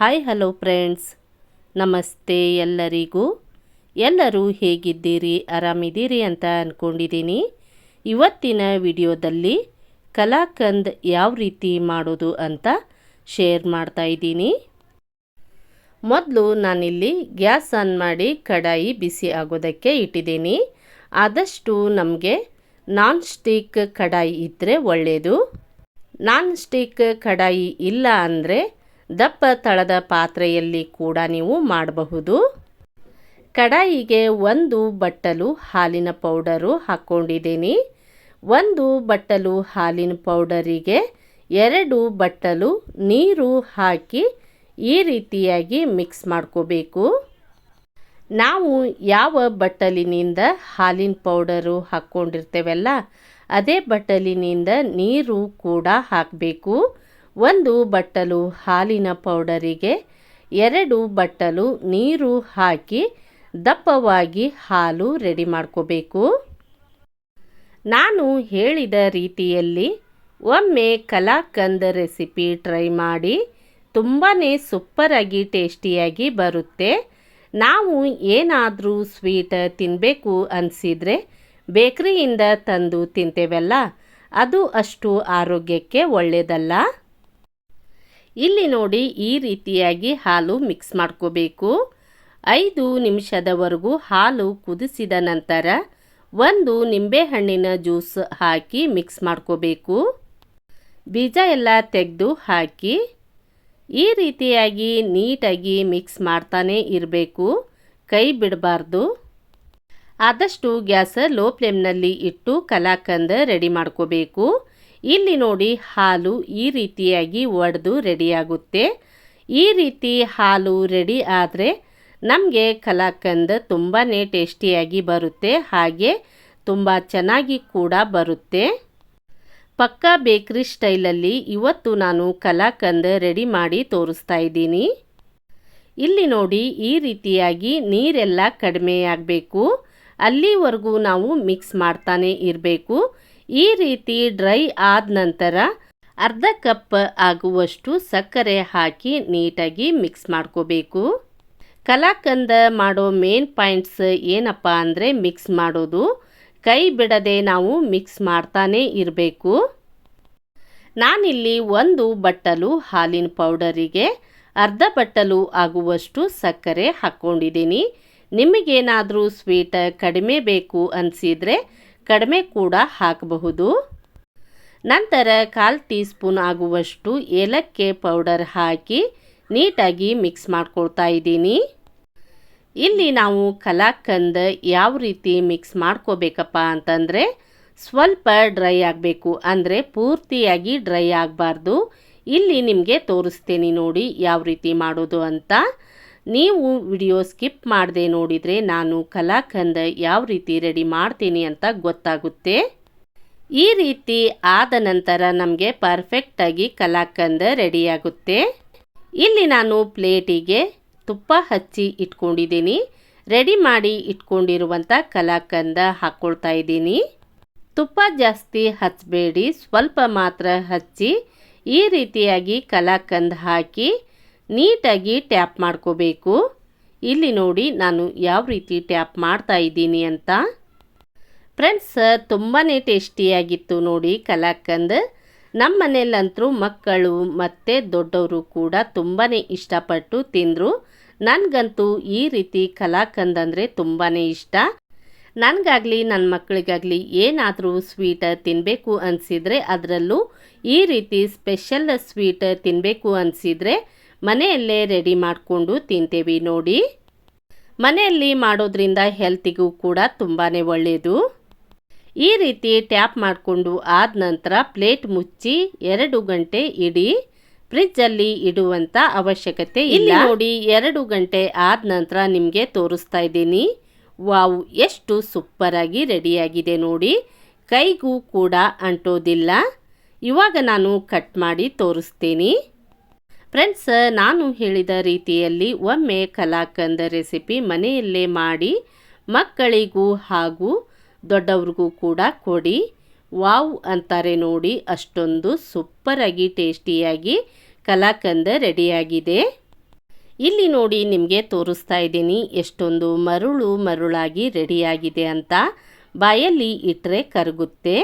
Hi hello friends ನಮಸ್ತೆ ಎಲ್ಲರಿಗೂ. ಎಲ್ಲರೂ ಹೇಗಿದ್ದೀರಿ? ಆರಾಮಿದ್ದೀರಿ ಅಂತ ಅಂದ್ಕೊಂಡಿದ್ದೀನಿ ಇವತ್ತಿನ ವಿಡಿಯೋದಲ್ಲಿ ಕಲಾಕಂದ್ ಯಾವ ರೀತಿ ಮಾಡೋದು ಅಂತ ಶೇರ್ ಮಾಡ್ತಾ ಇದ್ದೀನಿ. ಮೊದಲು ನಾನಿಲ್ಲಿ ಗ್ಯಾಸ್ ಆನ್ ಮಾಡಿ ಕಡಾಯಿ ಬಿಸಿ ಆಗೋದಕ್ಕೆ ಇಟ್ಟಿದ್ದೀನಿ. ಆದಷ್ಟು ನಮಗೆ ನಾನ್ ಸ್ಟಿಕ್ ಕಡಾಯಿ ಇದ್ದರೆ ಒಳ್ಳೆಯದು ನಾನ್ ಸ್ಟಿಕ್ ಕಡಾಯಿ ಇಲ್ಲ ಅಂದರೆ ದಪ್ಪ ತಳದ ಪಾತ್ರೆಯಲ್ಲಿ ಕೂಡ ನೀವು ಮಾಡಬಹುದು. ಕಡಾಯಿಗೆ ಒಂದು ಬಟ್ಟಲು ಹಾಲಿನ ಪೌಡರು ಹಾಕ್ಕೊಂಡಿದ್ದೀನಿ ಒಂದು ಬಟ್ಟಲು ಹಾಲಿನ ಪೌಡರಿಗೆ ಎರಡು ಬಟ್ಟಲು ನೀರು ಹಾಕಿ ಈ ರೀತಿಯಾಗಿ ಮಿಕ್ಸ್ ಮಾಡ್ಕೋಬೇಕು. ನಾವು ಯಾವ ಬಟ್ಟಲಿನಿಂದ ಹಾಲಿನ ಪೌಡರು ಹಾಕ್ಕೊಂಡಿರ್ತೇವಲ್ಲ, ಅದೇ ಬಟ್ಟಲಿನಿಂದ ನೀರು ಕೂಡ ಹಾಕಬೇಕು. ಒಂದು ಬಟ್ಟಲು ಹಾಲಿನ ಪೌಡರಿಗೆ, ಎರಡು ಬಟ್ಟಲು ನೀರು ಹಾಕಿ ದಪ್ಪವಾಗಿ ಹಾಲು ರೆಡಿ ಮಾಡ್ಕೋಬೇಕು. ನಾನು ಹೇಳಿದ ರೀತಿಯಲ್ಲಿ ಒಮ್ಮೆ ಕಲಾಕಂದ್ ರೆಸಿಪಿ ಟ್ರೈ ಮಾಡಿ ತುಂಬಾ ಸೂಪರಾಗಿ ಟೇಸ್ಟಿಯಾಗಿ ಬರುತ್ತೆ. ನಾವು ಏನಾದರೂ ಸ್ವೀಟ್ ತಿನ್ನಬೇಕು ಅನಿಸಿದರೆ ಬೇಕ್ರಿಯಿಂದ ತಂದು ತಿಂತೇವಲ್ಲ, ಅದು ಅಷ್ಟು ಆರೋಗ್ಯಕ್ಕೆ ಒಳ್ಳೆಯದಲ್ಲ ಇಲ್ಲಿ ನೋಡಿ ಈ ರೀತಿಯಾಗಿ ಹಾಲು ಮಿಕ್ಸ್ ಮಾಡ್ಕೋಬೇಕು. ಐದು ನಿಮಿಷದವರೆಗೂ ಹಾಲು ಕುದಿಸಿದ ನಂತರ ಒಂದು ನಿಂಬೆಹಣ್ಣಿನ ಜ್ಯೂಸ್ ಹಾಕಿ ಮಿಕ್ಸ್ ಮಾಡ್ಕೋಬೇಕು. ಬೀಜ ಎಲ್ಲ ತೆಗೆದು ಹಾಕಿ ಈ ರೀತಿಯಾಗಿ ನೀಟಾಗಿ ಮಿಕ್ಸ್ ಮಾಡ್ತಾನೆ ಇರಬೇಕು. ಕೈ ಬಿಡಬಾರ್ದು. ಆದಷ್ಟು ಗ್ಯಾಸ್ ಲೋ ಫ್ಲೇಮ್ನಲ್ಲಿ ಇಟ್ಟು ಕಲಾಕಂದ ರೆಡಿ ಮಾಡ್ಕೋಬೇಕು. ಇಲ್ಲಿ ನೋಡಿ ಹಾಲು ಈ ರೀತಿಯಾಗಿ ಒಡೆದು ರೆಡಿಯಾಗುತ್ತೆ. ಈ ರೀತಿ ಹಾಲು ರೆಡಿ ಆದರೆ ನಮಗೆ ಕಲಾಕಂದ್ ತುಂಬಾ ಟೇಸ್ಟಿಯಾಗಿ ಬರುತ್ತೆ. ಹಾಗೆ ತುಂಬ ಚೆನ್ನಾಗಿ ಕೂಡ ಬರುತ್ತೆ. ಪಕ್ಕಾ ಬೇಕ್ರಿ ಸ್ಟೈಲಲ್ಲಿ ಇವತ್ತು ನಾನು ಕಲಾಕಂದ್ ರೆಡಿ ಮಾಡಿ ತೋರಿಸ್ತಾ ಇದ್ದೀನಿ. ಇಲ್ಲಿ ನೋಡಿ ಈ ರೀತಿಯಾಗಿ ನೀರೆಲ್ಲ ಕಡಿಮೆ ಆಗಬೇಕು. ಅಲ್ಲಿವರೆಗೂ ನಾವು ಮಿಕ್ಸ್ ಮಾಡ್ತಾನೆ ಇರಬೇಕು. ಈ ರೀತಿ ಡ್ರೈ ಆದ ನಂತರ ಅರ್ಧ ಕಪ್ ಆಗುವಷ್ಟು ಸಕ್ಕರೆ ಹಾಕಿ ನೀಟಾಗಿ ಮಿಕ್ಸ್ ಮಾಡ್ಕೋಬೇಕು. ಕಲಾಕಂದ ಮಾಡೋ ಮೇನ್ ಪಾಯಿಂಟ್ಸ್ ಏನಪ್ಪ ಅಂದರೆ ಮಿಕ್ಸ್ ಮಾಡೋದು. ಕೈ ಬಿಡದೆ ನಾವು ಮಿಕ್ಸ್ ಮಾಡ್ತಾನೆ ಇರಬೇಕು. ನಾನಿಲ್ಲಿ ಒಂದು ಬಟ್ಟಲು ಹಾಲಿನ ಪೌಡರಿಗೆ ಅರ್ಧ ಬಟ್ಟಲು ಆಗುವಷ್ಟು ಸಕ್ಕರೆ ಹಾಕ್ಕೊಂಡಿದ್ದೀನಿ ನಿಮಗೇನಾದರೂ ಸ್ವೀಟ್ ಕಡಿಮೆ ಬೇಕು ಅನಿಸಿದರೆ ಕಡಿಮೆ ಕೂಡ ಹಾಕಬಹುದು. ನಂತರ ಕಾಲು ಟೀ ಸ್ಪೂನ್ ಆಗುವಷ್ಟು ಏಲಕ್ಕಿ ಪೌಡರ್ ಹಾಕಿ ನೀಟಾಗಿ ಮಿಕ್ಸ್ ಮಾಡ್ಕೊಳ್ತಾ ಇದ್ದೀನಿ. ಇಲ್ಲಿ ನಾವು ಕಲಾಕಂದ ಯಾವ ರೀತಿ ಮಿಕ್ಸ್ ಮಾಡ್ಕೋಬೇಕಪ್ಪ ಅಂತಂದರೆ ಸ್ವಲ್ಪ ಡ್ರೈ ಆಗಬೇಕು ಅಂದರೆ ಪೂರ್ತಿಯಾಗಿ ಡ್ರೈ ಆಗಬಾರ್ದು. ಇಲ್ಲಿ ನಿಮಗೆ ತೋರಿಸ್ತೀನಿ ನೋಡಿ ಯಾವ ರೀತಿ ಮಾಡೋದು ಅಂತ. ನೀವು ವಿಡಿಯೋ ಸ್ಕಿಪ್ ಮಾಡದೆ ನೋಡಿದರೆ ನಾನು ಕಲಾಕಂದ ಯಾವ ರೀತಿ ರೆಡಿ ಮಾಡ್ತೀನಿ ಅಂತ ಗೊತ್ತಾಗುತ್ತೆ? ಈ ರೀತಿ ಆದ ನಂತರ ನಮಗೆ ಪರ್ಫೆಕ್ಟಾಗಿ ಕಲಾಕಂದ ರೆಡಿಯಾಗುತ್ತೆ. ಇಲ್ಲಿ ನಾನು ಪ್ಲೇಟಿಗೆ ತುಪ್ಪ ಹಚ್ಚಿ ಇಟ್ಕೊಂಡಿದ್ದೀನಿ. ರೆಡಿ ಮಾಡಿ ಇಟ್ಕೊಂಡಿರುವಂಥ ಕಲಾಕಂದ ಹಾಕ್ಕೊಳ್ತಾ ಇದ್ದೀನಿ. ತುಪ್ಪ ಜಾಸ್ತಿ ಹಚ್ಚಬೇಡಿ, ಸ್ವಲ್ಪ ಮಾತ್ರ ಹಚ್ಚಿ ಈ ರೀತಿಯಾಗಿ ಕಲಾಕಂದ ಹಾಕಿ ನೀಟಾಗಿ ಟ್ಯಾಪ್ ಮಾಡ್ಕೋಬೇಕು. ಇಲ್ಲಿ ನೋಡಿ ನಾನು ಯಾವ ರೀತಿ ಟ್ಯಾಪ್ ಮಾಡ್ತಾ ಇದ್ದೀನಿ ಅಂತ. ಫ್ರೆಂಡ್ಸ್ ತುಂಬಾ ಟೇಸ್ಟಿಯಾಗಿತ್ತು ನೋಡಿ ಕಲಾಕಂದ್. ನಮ್ಮ ಮಕ್ಕಳು ಮತ್ತು ದೊಡ್ಡವರು ಕೂಡ ತುಂಬಾ ಇಷ್ಟಪಟ್ಟು ತಿಂದರು. ನನಗಂತೂ ಈ ರೀತಿ ಕಲಾಕಂದ್ ಅಂದರೆ ತುಂಬಾ ಇಷ್ಟ. ನನಗಾಗಲಿ ನನ್ನ ಮಕ್ಕಳಿಗಾಗಲಿ ಏನಾದರೂ ಸ್ವೀಟ್ ತಿನ್ನಬೇಕು ಅನಿಸಿದರೆ ಅದರಲ್ಲೂ ಈ ರೀತಿ ಸ್ಪೆಷಲ್ ಸ್ವೀಟ್ ತಿನ್ನಬೇಕು ಅನಿಸಿದರೆ ಮನೆಯಲ್ಲೇ ರೆಡಿ ಮಾಡಿಕೊಂಡು ತಿಂತೇವೆ ನೋಡಿ. ಮನೆಯಲ್ಲಿ ಮಾಡೋದ್ರಿಂದ ಹೆಲ್ತಿಗೂ ಕೂಡ ತುಂಬಾ ಒಳ್ಳೆಯದು ಈ ರೀತಿ ಟ್ಯಾಪ್ ಮಾಡಿಕೊಂಡು ಆದ ನಂತರ ಪ್ಲೇಟ್ ಮುಚ್ಚಿ ಎರಡು ಗಂಟೆ ಇಡಿ. ಫ್ರಿಜ್ಜಲ್ಲಿ ಇಡುವಂಥ ಅವಶ್ಯಕತೆ ಇಲ್ಲ ನೋಡಿ ಎರಡು ಗಂಟೆ ಆದ ನಂತರ ನಿಮಗೆ ತೋರಿಸ್ತಾ ಇದ್ದೀನಿ. ವಾವ್ ಎಷ್ಟು ಸೂಪರಾಗಿ ರೆಡಿಯಾಗಿದೆ ನೋಡಿ. ಕೈಗೂ ಕೂಡ ಅಂಟೋದಿಲ್ಲ. ಇವಾಗ ನಾನು ಕಟ್ ಮಾಡಿ ತೋರಿಸ್ತೀನಿ. ಫ್ರೆಂಡ್ಸ್ ನಾನು ಹೇಳಿದ ರೀತಿಯಲ್ಲಿ ಒಮ್ಮೆ ಕಲಾಕಂದ ರೆಸಿಪಿ ಮನೆಯಲ್ಲೇ ಮಾಡಿ ಮಕ್ಕಳಿಗೂ ಹಾಗೂ ದೊಡ್ಡವ್ರಿಗೂ ಕೂಡ ಕೊಡಿ. ವಾವ್ ಅಂತಾರೆ ನೋಡಿ, ಅಷ್ಟೊಂದು ಸೂಪರಾಗಿ, ಟೇಸ್ಟಿಯಾಗಿ ಕಲಾಕಂದ ರೆಡಿಯಾಗಿದೆ. ಇಲ್ಲಿ ನೋಡಿ ನಿಮಗೆ ತೋರಿಸ್ತಾ ಇದ್ದೀನಿ, ಎಷ್ಟೊಂದು ಮರುಳು ಮರುಳಾಗಿ ರೆಡಿಯಾಗಿದೆ ಅಂತ. ಬಾಯಲ್ಲಿ ಇಟ್ಟರೆ ಕರಗುತ್ತೆ.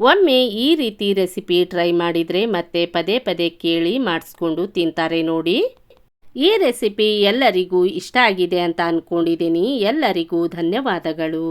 ಒಮ್ಮೆ ಈ ರೀತಿ ರೆಸಿಪಿ ಟ್ರೈ ಮಾಡಿದರೆ ಮತ್ತೆ ಪದೇ ಪದೇ ಕೇಳಿ ಮಾಡಿಸ್ಕೊಂಡು ತಿಂತಾರೆ ನೋಡಿ. ಈ ರೆಸಿಪಿ ಎಲ್ಲರಿಗೂ ಇಷ್ಟ ಆಗಿದೆ ಅಂತ ಅಂದ್ಕೊಂಡಿದ್ದೀನಿ ಎಲ್ಲರಿಗೂ ಧನ್ಯವಾದಗಳು.